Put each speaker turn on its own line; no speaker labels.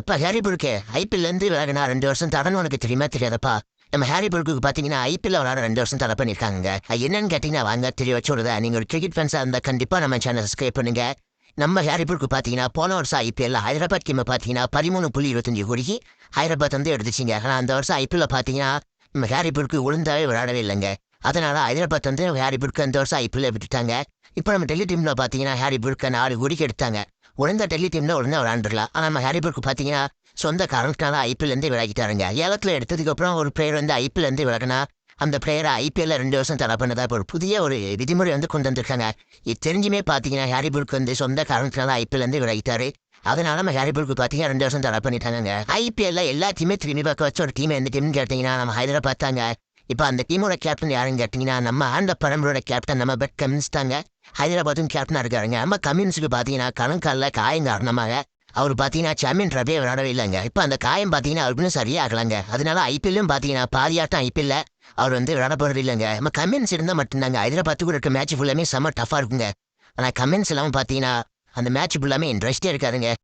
எப்ப Harry ஐபிஎல்லேருந்து IPL இருந்து ரெண்டு வருஷம் தடன்னு உனக்கு தெரியுமா தெரியாதப்பா? நம்ம ஹாரி பார்த்தீங்கன்னா பாத்தீங்கன்னா ஐபிஎல் விளாட ரெண்டு வருஷம் தடை பண்ணிருக்காங்க அது என்னன்னு கேட்டீங்கன்னா வாங்க தெரிய வச்சு விடுதா. ஒரு கிரிக்கெட் ஃபேன்ஸாக இருந்தால் கண்டிப்பாக நம்ம சேனல் சப்ஸ்கிரைப் பண்ணுங்க. நம்ம ஹேரிபுருக்கு பார்த்தீங்கன்னா போன வருஷம் ஐபிஎல்ல ஹைதராபாத் டீமை பார்த்தீங்கன்னா பதிமூணு புள்ளி இருபத்தஞ்சு கோடிக்கு ஹைதராபாத் வந்து எடுத்துச்சிங்க. ஆனால் அந்த வருஷம் ஐபிஎல்ல பார்த்தீங்கன்னா நம்ம ஹேரிபுருக்கு உளுந்தாவே விளையாடவே இல்லைங்க. அதனால ஹைதராபாத் வந்து ஹாரிபுருக்கு அந்த வருஷம் ஐபிஎல்ல விட்டுட்டாங்க. இப்போ நம்ம டெல்லி டீம்ல பார்த்தீங்கன்னா ஹாரிபுருக்கு நாலு கோடிக்கு எடுத்தாங்க. ஒழுங்கா டெல்லி டீம்ல ஒழுங்கா விளையாண்டுலாம் ஆனால் நம்ம ஹாரிபுருக்கு பார்த்தீங்கன்னா சொந்த காரணத்தினால ஐபிஎல்லேருந்து விலகிட்டாருங்க. ஏலத்தில் எடுத்ததுக்கு அப்புறம் ஒரு பிளேயர் வந்து ஐபிஎல்லேருந்து விலகினா அந்த பிளேயரை ஐபிஎல்ல ரெண்டு வருஷம் தடை பண்ணதா ஒரு புதிய ஒரு விதிமுறை வந்து கொண்டு வந்திருக்காங்க. இது தெரிஞ்சுமே பார்த்தீங்கன்னா ஹாரிபுருக்கு வந்து சொந்த காரணத்தினால ஐபிஎல்லேருந்து விலகிட்டாரு. அதனால நம்ம ஹாரிபுருக்கு பார்த்தீங்கன்னா ரெண்டு வருஷம் தடை பண்ணிட்டாங்க ஐபிஎல்ல எல்லா டீமே திரும்பி பார்க்க வச்ச ஒரு டீம் எந்த டீம்னு கேட்டிங்கன்னா நம்ம ஹைதராபாத் தாங்க. இப்போ அந்த டீமோட கேப்டன் யாருன்னு கேட்டிங்கன்னா நம்ம ஆண்ட பரம்பரோட கேப்டன் நம்ம பெட் கமின்ஸ் தாங்க ஹைதராபாத்தும் கேப்டனாக இருக்காருங்க. நம்ம கம்யூனிஸ்ட்டுக்கு பார்த்தீங்கன்னா கணக்கால காயம் காரணமாக அவர் பார்த்தீங்கன்னா சாம்பியன் ட்ராஃபியே விளையாடவே இல்லைங்க. இப்போ அந்த காயம் பார்த்தீங்கன்னா அவர் சரியா ஆகலாங்க அதனால ஐபிஎல்லும் பார்த்தீங்கன்னா பாதியாட்டம் ஐபிஎல்ல அவர் வந்து விளையாட போகிறது இல்லைங்க. நம்ம கமெண்ட்ஸ் இருந்தால் மட்டும்தாங்க. ஹைதராபாத்து கூட இருக்க மேட்ச் ஃபுல்லாமே செம்ம டஃபாக இருக்குங்க. ஆனால் கமெண்ட்ஸ் இல்லாமல் பார்த்தீங்கன்னா அந்த மேட்ச் ஃபுல்லாமே இன்ட்ரெஸ்டே இருக்காதுங்க.